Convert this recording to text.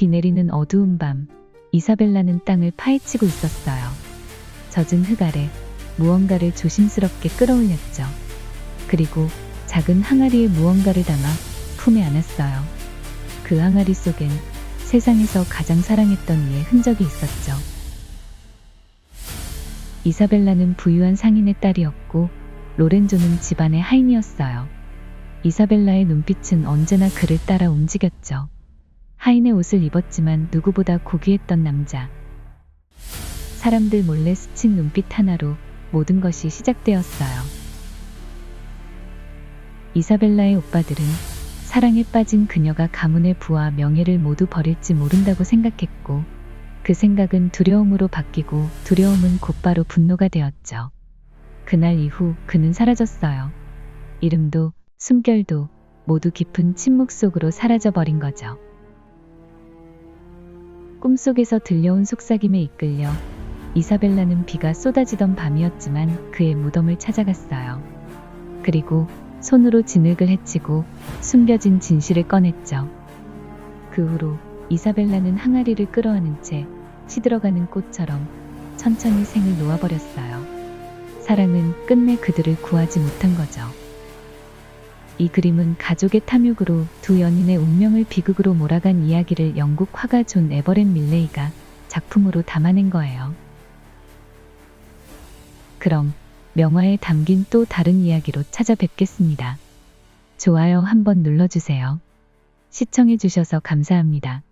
비 내리는 어두운 밤, 이사벨라는 땅을 파헤치고 있었어요. 젖은 흙 아래 무언가를 조심스럽게 끌어올렸죠. 그리고 작은 항아리에 무언가를 담아 품에 안았어요. 그 항아리 속엔 세상에서 가장 사랑했던 이의 흔적이 있었죠. 이사벨라는 부유한 상인의 딸이었고 로렌조는 집안의 하인이었어요. 이사벨라의 눈빛은 언제나 그를 따라 움직였죠. 하인의 옷을 입었지만 누구보다 고귀했던 남자. 사람들 몰래 스친 눈빛 하나로 모든 것이 시작되었어요. 이사벨라의 오빠들은 사랑에 빠진 그녀가 가문의 부와 명예를 모두 버릴지 모른다고 생각했고 그 생각은 두려움으로 바뀌고 두려움은 곧바로 분노가 되었죠. 그날 이후 그는 사라졌어요. 이름도 숨결도 모두 깊은 침묵 속으로 사라져버린 거죠. 꿈속에서 들려온 속삭임에 이끌려 이사벨라는 비가 쏟아지던 밤이었지만 그의 무덤을 찾아갔어요. 그리고 손으로 진흙을 헤치고 숨겨진 진실을 꺼냈죠. 그 후로 이사벨라는 항아리를 끌어안은 채 시들어가는 꽃처럼 천천히 생을 놓아버렸어요. 사랑은 끝내 그들을 구하지 못한 거죠. 이 그림은 가족의 탐욕으로 두 연인의 운명을 비극으로 몰아간 이야기를 영국 화가 존 에버렛 밀레이가 작품으로 담아낸 거예요. 그럼 명화에 담긴 또 다른 이야기로 찾아뵙겠습니다. 좋아요 한번 눌러주세요. 시청해주셔서 감사합니다.